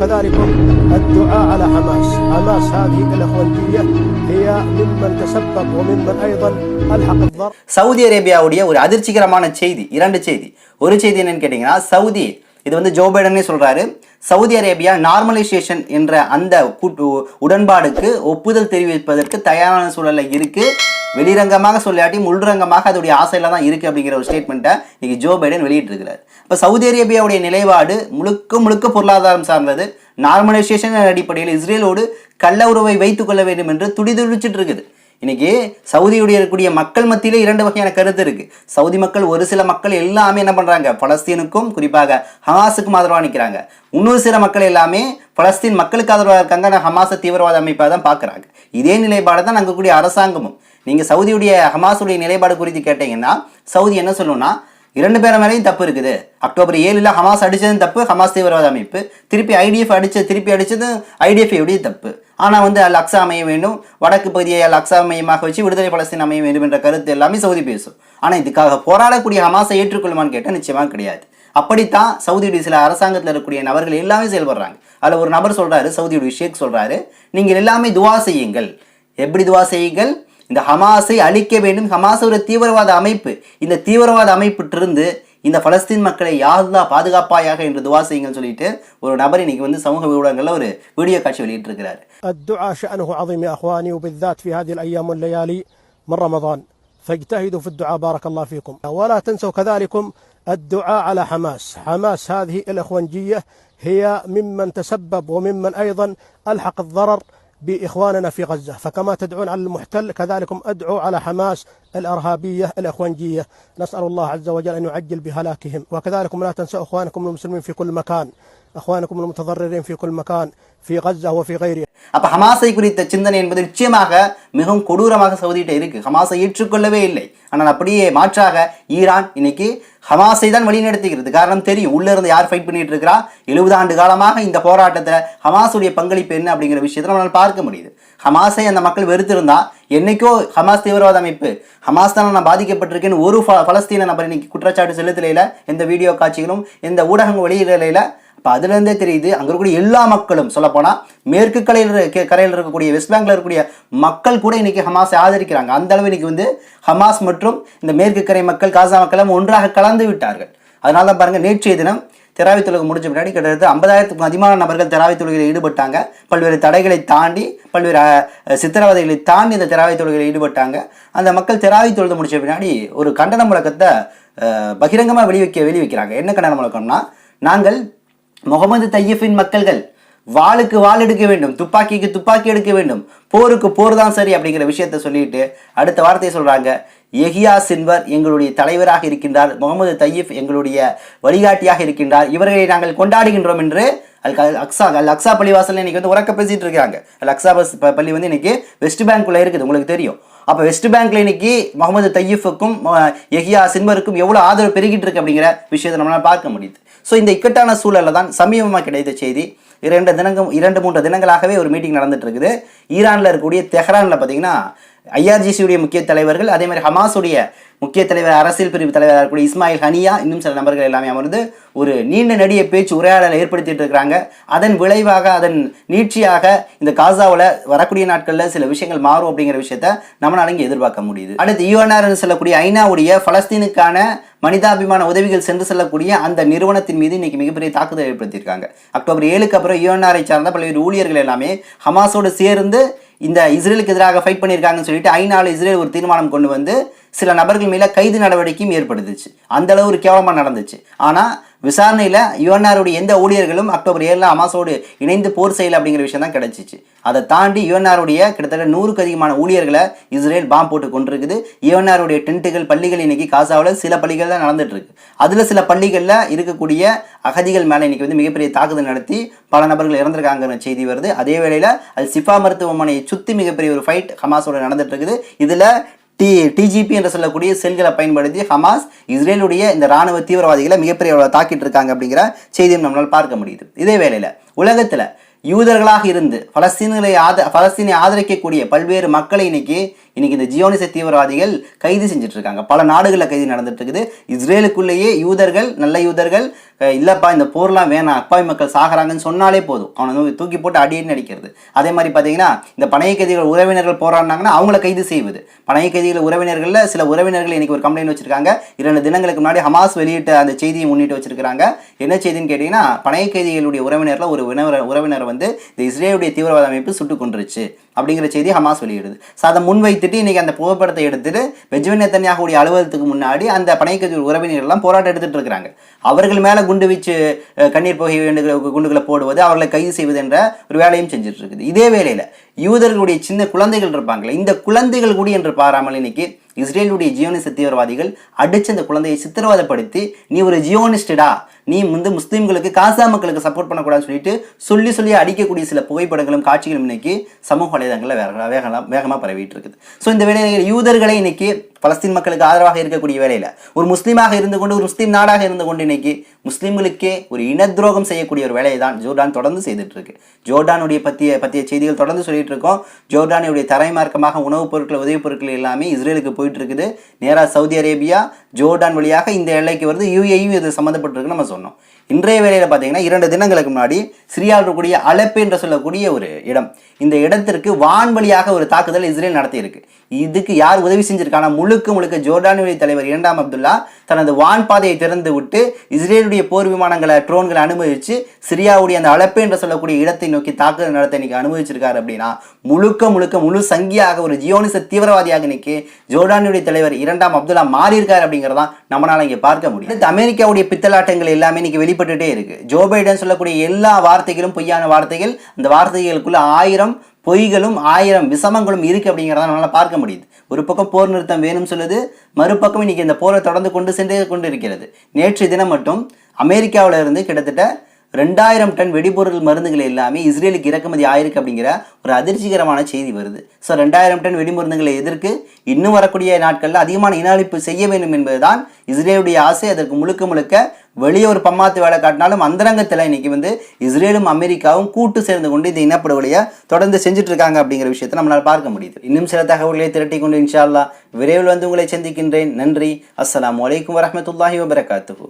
كذلكم الدعاء على حماس حماس هذه الإخوانجية هي ممن تسبب وممن أيضا ألحق الضرر Saudi அரேபியாவுடைய ஒரு அதிர்ச்சிகரமான செய்தி இரண்டு செய்தி ஒரு செய்தி என்னன்னு கேட்டிங்கன்னா சவுதி இது வந்து ஜோ பைடனே சொல்கிறாரு சவுதி அரேபியா நார்மலைசேஷன் என்ற அந்த கூட்டு உடன்பாடுக்கு ஒப்புதல் தெரிவிப்பதற்கு தயாரான சூழலில் இருக்குது வெளிரங்கமாக சொல்லாட்டி உள்ரங்கமாக அதோடைய ஆசையில் தான் இருக்குது அப்படிங்கிற ஒரு ஸ்டேட்மெண்ட்டை இன்னைக்கு ஜோ பைடன் வெளியிட்டிருக்கிறார். இப்போ சவுதி அரேபியாவுடைய நிலைப்பாடு முழுக்க முழுக்க பொருளாதாரம் சார்ந்தது. நார்மலைசேஷன் அடிப்படையில் இஸ்ரேலோடு கள்ள உறவை வைத்துக்கொள்ள வேண்டும் என்று துடிதுடிச்சிட்டு இருக்குது. இன்னைக்கு சவுதியுடைய இருக்கக்கூடிய மக்கள் மத்தியில் இரண்டு வகையான கருத்து இருக்கு. சவுதி மக்கள் ஒரு சில மக்கள் எல்லாமே என்ன பண்றாங்க? பலஸ்தீனுக்கும் குறிப்பாக ஹமாஸுக்கும் ஆதரவாக நிற்கிறாங்க இன்னொரு சில மக்கள் எல்லாமே பலஸ்தீன் மக்களுக்கு ஆதரவாக இருக்காங்க. ஆனால் ஹமாஸை தீவிரவாத அமைப்பாக தான் பார்க்குறாங்க இதே நிலைப்பாடு தான் அங்கே கூடிய அரசாங்கமும். நீங்கள் சவுதியுடைய ஹமாஸுடைய நிலைப்பாடு குறித்து கேட்டீங்கன்னா சவுதி என்ன சொல்லணும்னா இரண்டு பேர் மேலேயும் தப்பு இருக்குது. அக்டோபர் ஏழில் ஹமாஸ் அடித்ததும் தப்பு ஹமாஸ் தீவிரவாத அமைப்பு. திருப்பி ஐடிஎஃப் அடிச்ச திருப்பி அடித்ததும் ஐடிஎஃப் தப்பு. ஆனால் வந்து அல் அக்ஸா அமைய வேண்டும். வடக்கு பகுதியை அல் அக்ஸா மையமாக வச்சு விடுதலை பலஸ்தீன் அமைய வேண்டும் என்ற கருத்து எல்லாமே சவுதி பேசும். ஆனால் இதுக்காக போராடக்கூடிய ஹமாஸை ஏற்றுக்கொள்ளுமான்னு கேட்டால் நிச்சயமாக கிடையாது. அப்படித்தான் சவுதியுடைய சில அரசாங்கத்தில் இருக்கக்கூடிய நபர்கள் எல்லாமே செயல்படுறாங்க. அதில் ஒரு நபர் சொல்கிறாரு சவுதியுடைய ஷேக் சொல்கிறாரு நீங்கள் எல்லாமே துவா செய்யுங்கள். எப்படி துவா செய்யுங்கள்? இந்த ஹமாஸை அழிக்க வேண்டும். ஹமாஸ் ஒரு தீவிரவாத அமைப்பு. இந்த தீவிரவாத அமைப்பிட்டிருந்து இந்த பலஸ்தீன் மக்களை யாருலா பாதுகாப்பாயாக என்று துவா செய்யுங்கன்னு சொல்லிட்டு ஒரு நபர் இன்னைக்கு வந்து சமூக ஊடகங்களில் ஒரு வீடியோ காட்சி வெளியிட்டிருக்கிறாரு الدعاء شأنه عظيم يا أخواني وبالذات في هذه الأيام والليالي من رمضان فاجتهدوا في الدعاء بارك الله فيكم ولا تنسوا كذلكم الدعاء على حماس حماس هذه الإخوانجية هي ممن تسبب وممن أيضا ألحق الضرر بإخواننا في غزة. فكما تدعون على المحتل كذلكم أدعوا على حماس الإرهابية الإخوانجية. نسأل الله عز وجل أن يعجل بهلاكهم. وكذلكم لا تنسوا إخوانكم المسلمين في كل مكان. அஹ்வானுக்கும் முத்தவர்ரின் ஃபி குல் மகான் ஃபி கஸ்ஸா ஃபி கைரி அப்போ ஹமாசை குறித்த சிந்தனை என்பது நிச்சயமாக மிகவும் கொடூரமாக சவுதிகிட்ட இருக்குது ஹமாஸை ஏற்றுக்கொள்ளவே இல்லை. ஆனால் அப்படியே மாற்றாக ஈரான் இன்னைக்கு ஹமாஸை தான் வழிநடத்துகிறது. காரணம் தெரியும். உள்ளே இருந்து யார் ஃபைட் பண்ணிட்டு இருக்கிறா? எழுபது ஆண்டு காலமாக இந்த போராட்டத்தில் ஹமாஸுடைய பங்களிப்பு என்ன அப்படிங்கிற விஷயத்தை நம்மளால் பார்க்க முடியுது. ஹமாசை அந்த மக்கள் வெறுத்திருந்தா என்னைக்கோ ஹமாஸ் தீவிரவாத அமைப்பு ஹமாஸ் தான் நான் பாதிக்கப்பட்டிருக்கேன்னு ஒரு ஃப பலஸ்தீன நபர் இன்னைக்கு குற்றச்சாட்டு செலுத்தலையில் எந்த வீடியோ காட்சிகளும் எந்த ஊடகங்கள் வெளியிடலையில் இப்போ அதுலேருந்தே தெரியுது அங்கே இருக்கக்கூடிய எல்லா மக்களும் சொல்லப்போனால் மேற்கு கரையில் இருக்க- கரையில் இருக்கக்கூடிய வெஸ்ட் பேங்க்ல இருக்கக்கூடிய மக்கள் கூட இன்றைக்கி ஹமாஸை ஆதரிக்கிறாங்க. அந்த அளவு இன்றைக்கி வந்து ஹமாஸ் மற்றும் இந்த மேற்கு கரை மக்கள் காசா மக்கள் ஒன்றாக கலந்து விட்டார்கள். அதனால தான் பாருங்க நேற்றைய தினம் தெராவி தொழுகை முடிஞ்ச பின்னாடி கிட்டத்தட்ட ஐம்பதாயிரத்துக்கும் அதிகமான நபர்கள் தெராவி தொழுகையில் ஈடுபட்டாங்க. பல்வேறு தடைகளை தாண்டி பல்வேறு சித்திரவதைகளை தாண்டி இந்த தெராவி தொழுகையில் ஈடுபட்டாங்க. அந்த மக்கள் தெராவி தொழுது முடிச்ச பின்னாடி ஒரு கண்டன முழக்கத்தை பகிரங்கமாக பகிரங்கமா வெளிவைக்க வெளிவைக்கிறாங்க என்ன கண்டன முழக்கம்னா நாங்கள் முகமது தையீஃபின் மக்கள்கள் வாளுக்கு வாள் எடுக்க வேண்டும் துப்பாக்கிக்கு துப்பாக்கி எடுக்க வேண்டும் போருக்கு போர் தான் சரி அப்படிங்கிற விஷயத்த சொல்லிட்டு அடுத்த வார்த்தையை சொல்றாங்க. எஹியா சின்வர் எங்களுடைய தலைவராக இருக்கின்றார் முகமது தையீப் எங்களுடைய வழிகாட்டியாக இருக்கின்றார். இவர்களை நாங்கள் கொண்டாடுகின்றோம் என்று அல் அக்ஸா அல் அக்ஸா பள்ளிவாசல் இன்னைக்கு வந்து உறக்க பேசிட்டு இருக்காங்க அல் அக்ஸா பஸ் பள்ளி வந்து இன்னைக்கு வெஸ்ட் பேங்க்குள்ள இருக்குது உங்களுக்கு தெரியும். அப்போ வெஸ்ட் பேங்க்ல இன்னைக்கு முகமது தையீஃபுக்கும் எஹியா சின்வருக்கும் எவ்வளோ ஆதரவு பெருகிட்டு இருக்கு அப்படிங்கிற விஷயத்தை நம்மளால பார்க்க முடியுது. ஸோ இந்த இக்கட்டான சூழல்ல தான் சமீபமாக கிடைத்த செய்தி. இரண்டு தினங்கள் இரண்டு மூன்று தினங்களாகவே ஒரு மீட்டிங் நடந்துட்டு இருக்குது ஈரானில் இருக்கக்கூடிய தெஹ்ரானில் பார்த்தீங்கன்னா ஐஆர்ஜிசியுடைய முக்கிய தலைவர்கள் அதே மாதிரி ஹமாஸுடைய முக்கிய தலைவர் அரசியல் பிரிவு தலைவராக இருக்கக்கூடிய இஸ்மாயில் ஹனியா இன்னும் சில நபர்கள் எல்லாமே அமர்ந்து ஒரு நீண்ட நெடிய பேச்சு உரையாடலை ஏற்படுத்திட்டு இருக்கிறாங்க அதன் விளைவாக அதன் நீட்சியாக இந்த காசாவில் வரக்கூடிய நாட்களில் சில விஷயங்கள் மாறும் அப்படிங்கிற விஷயத்த நம்மளால இங்கே எதிர்பார்க்க முடியுது. அடுத்து யூஎன்ஆர் சொல்லக்கூடிய ஐநாவுடைய பலஸ்தீனுக்கான மனிதாபிமான உதவிகள் சென்று செல்லக்கூடிய அந்த நிறுவனத்தின் மீது இன்னைக்கு மிகப்பெரிய தாக்குதல் ஏற்படுத்தியிருக்காங்க. அக்டோபர் ஏழுக்கு அப்புறம் யூஎன்ஆரை சார்ந்த பல்வேறு ஊழியர்கள் எல்லாமே ஹமாஸோடு சேர்ந்து இந்த இஸ்ரேலுக்கு எதிராக ஃபைட் பண்ணியிருக்காங்கன்னு சொல்லிட்டு ஐநாவில் இஸ்ரேல் ஒரு தீர்மானம் கொண்டு வந்து சில நபர்கள் மேலே கைது நடவடிக்கையும் ஏற்படுத்துச்சு. அந்த அளவு ஒரு கேவலமாக நடந்துச்சு. ஆனால் விசாரணையில் யுஎன்ஆருடைய எந்த ஊழியர்களும் அக்டோபர் ஏழில் அமாசோடு இணைந்து போர் செய்யல அப்படிங்கிற விஷயம் தான் கிடைச்சிச்சு. அதை தாண்டி யுஎன்ஆருடைய கிட்டத்தட்ட நூறுக்கு அதிகமான ஊழியர்களை இஸ்ரேல் பாம்பு போட்டு கொண்டிருக்குது. யுஎன்ஆருடைய டென்ட்டுகள் பள்ளிகள் இன்னைக்கு காசாவில் சில பள்ளிகள் தான் நடந்துட்டு அதில் சில பள்ளிகளில் இருக்கக்கூடிய அகதிகள் மேலே இன்னைக்கு வந்து மிகப்பெரிய தாக்குதல் நடத்தி பல நபர்கள் இறந்திருக்காங்கிற செய்தி வருது. அதே வேளையில் அது சிஃபா மருத்துவமனையை சுற்றி மிகப்பெரிய ஒரு ஃபைட் ஹமாஸோட நடந்துட்டு இருக்குது இதில் டி டிஜிபி என்று சொல்லக்கூடிய செல்களை பயன்படுத்தி ஹமாஸ் இஸ்ரேலுடைய இந்த ராணுவ தீவிரவாதிகளை மிகப்பெரிய தாக்கிட்டு இருக்காங்க அப்படிங்கிற செய்தியும் நம்மளால் பார்க்க முடியுது. இதே வேளையில் உலகத்தில் யூதர்களாக இருந்து பலஸ்தீன்களை ஆத பலஸ்தீனை ஆதரிக்கக்கூடிய பல்வேறு மக்களை இன்னைக்கு இன்னைக்கு இந்த ஜியோனிச தீவிரவாதிகள் கைது செஞ்சுட்டு இருக்காங்க பல நாடுகளில் கைது நடந்துட்டு இருக்குது இஸ்ரேலுக்குள்ளேயே யூதர்கள் நல்ல யூதர்கள் இல்லைப்பா இந்த போர்லாம் வேணாம் அப்பாவி மக்கள் சாகுறாங்கன்னு சொன்னாலே போதும். அவனை தூக்கி- தூக்கி போட்டு அடின்னு அடிக்கிறது. அதே மாதிரி பார்த்தீங்கன்னா இந்த பணைய கைதிகள் உறவினர்கள் போராடினாங்கன்னா அவங்கள கைது செய்வது. பணைய கைதிகள் உறவினர்களில் சில உறவினர்கள் இன்னைக்கு ஒரு கம்ப்ளைண்ட் வச்சிருக்காங்க. இரண்டு தினங்களுக்கு முன்னாடி ஹமாஸ் வெளியிட்ட அந்த செய்தியை முன்னிட்டு வச்சிருக்காங்க என்ன செய்தின்னு கேட்டிங்கன்னா பணைய கைதிகளுடைய உறவினரில் ஒரு உறவினர் உறவினர் வந்து இந்த இஸ்ரேலுடைய தீவிரவாத அமைப்பு சுட்டுக் கொண்டுருச்சு அப்படிங்கிற செய்தி ஹமாஸ் வெளியிடுது. ஸோ அதை திட்டி இன்னைக்கு அந்த புகைப்படத்தை எடுத்துட்டு பெஞ்சமின் நெத்தன்யாகுடைய அலுவலகத்துக்கு முன்னாடி அந்த பனை கைதி உறவினர்கள்லாம் போராட்டம் எடுத்துட்டு இருக்கிறாங்க. அவர்கள் மேலே குண்டு வீச்சு கண்ணீர் புகை குண்டுகளை போடுவது அவர்களை கைது செய்வது என்ற ஒரு வேலையும் செஞ்சுட்டு இருக்குது. இதே வேலையில் யூதர்களுடைய சின்ன குழந்தைகள் இருப்பாங்களே இந்த குழந்தைகள் கூட என்று பாராமல் இன்னைக்கு இஸ்ரேலுடைய ஜியோனிச தீவிரவாதிகள் அடிச்சு அந்த குழந்தையை சித்திரவதைப்படுத்தி நீ ஒரு ஜியோனிஸ்டடா நீ வந்து முஸ்லீம்களுக்கு காசா மக்களுக்கு சப்போர்ட் பண்ணக்கூடாதுன்னு சொல்லிட்டு சொல்லி சொல்லி அடிக்கக்கூடிய சில புகைப்படங்களும் காட்சிகளும் இன்னைக்கு சமூக வலைதளங்களில் வேக வேகமாக வேகமாக பரவிட்டு இருக்குது. ஸோ இந்த வேலையில் யூதர்களை இன்னைக்கு பலஸ்தீன் மக்களுக்கு ஆதரவாக இருக்கக்கூடிய வேலையில் ஒரு முஸ்லீமாக இருந்து கொண்டு ஒரு முஸ்லீம் நாடாக இருந்து கொண்டு இன்னைக்கு முஸ்லீம்களுக்கே ஒரு இன துரோகம் செய்யக்கூடிய ஒரு வேலையை தான் ஜோர்டான் தொடர்ந்து செய்துட்டு இருக்கு. ஜோர்டானுடைய பற்றிய பற்றிய செய்திகள் தொடர்ந்து சொல்லிட்டு இருக்கோம். ஜோர்டானுடைய தரைமார்க்கமாக உணவுப் பொருட்கள் உதவிப் பொருட்கள் எல்லாமே இஸ்ரேலுக்கு போயிட்டு இருக்குது. நேராக சவுதி அரேபியா ஜோர்டான் வழியாக இந்த எல்லைக்கு வருது. யூஏயும் இது சம்மந்தப்பட்டிருக்குன்னு நம்ம சொன்னோம். இன்றைய வேளையில் பார்த்தீங்கன்னா இரண்டு தினங்களுக்கு முன்னாடி சிரியாவில் இருக்கக்கூடிய அலப்பு என்று சொல்லக்கூடிய ஒரு இடம். இந்த இடத்திற்கு வான்வழியாக ஒரு தாக்குதல் இஸ்ரேல் நடத்தியிருக்கு. இதுக்கு யார் உதவி செஞ்சிருக்கானா? முழுக்க முழுக்க ஜோர்டானுடைய தலைவர் இரண்டாம் அப்துல்லா தனது வான் பாதையை திறந்து விட்டு இஸ்ரேலுடைய போர் விமானங்களை ட்ரோன்களை அனுமதிச்சு சிரியாவுடைய அந்த அலப்பு என்று சொல்லக்கூடிய இடத்தை நோக்கி தாக்குதல் நடத்த இன்னைக்கு அனுமதிச்சிருக்காரு அப்படின்னா முழுக்க முழுக்க முழு சங்கியாக ஒரு ஜியோனிச தீவிரவாதியாக இன்னைக்கு ஜோர்டானுடைய தலைவர் இரண்டாம் அப்துல்லா மாறியிருக்காரு அப்படிங்கிறதான் நம்மளால் இங்கே பார்க்க முடியும். அமெரிக்காவுடைய பித்தலாட்டங்கள் எல்லாமே இன்னைக்கு வெளிப்பட்டுட்டே இருக்கு. ஜோ பைடன் சொல்லக்கூடிய எல்லா வார்த்தைகளும் பொய்யான வார்த்தைகள். அந்த வார்த்தைகளுக்குள்ள ஆயிரம் பொய்களும் ஆயிரம் விஷமங்களும் இருக்கு அப்படிங்கிறத நம்மளால பார்க்க முடியுது. ஒரு பக்கம் போர் நிறுத்தம் வேணும் சொல்லுது மறுபக்கம் இன்னைக்கு இந்த போரை தொடர்ந்து கொண்டு சென்றே கொண்டு இருக்கிறது நேற்று தினம் மட்டும் அமெரிக்காவிலிருந்து கிட்டத்தட்ட ரெண்டாயிரம் டன் வெடிபொருள் மருந்துகள் எல்லாமே இஸ்ரேலுக்கு இறக்குமதி ஆயிருக்கு அப்படிங்கிற ஒரு அதிர்ச்சிகரமான செய்தி வருது. ஸோ ரெண்டாயிரம் டன் வெடிமருந்துகளை எதிர்க்கு இன்னும் வரக்கூடிய நாட்களில் அதிகமான இனஅழிப்பு செய்ய வேண்டும் என்பதுதான் இஸ்ரேலுடைய ஆசை. அதற்கு முழுக்க முழுக்க வெளியே ஒரு பம்மாத்து வேலை காட்டினாலும் அந்தரங்கத்தில் இன்னைக்கு வந்து இஸ்ரேலும் அமெரிக்காவும் கூட்டு சேர்ந்து கொண்டு இந்த இனப்படுகொலையை தொடர்ந்து செஞ்சுட்டு இருக்காங்க அப்படிங்கிற விஷயத்தை நம்மளால் பார்க்க முடியுது. இன்னும் சில தகவல்களை திரட்டி கொண்டு இன்ஷா விரைவில் வந்து உங்களை சந்திக்கின்றேன். நன்றி. அஸ்லாம் வலைக்கம் வரமத்துல்லாஹி வபரகாத்துஹு.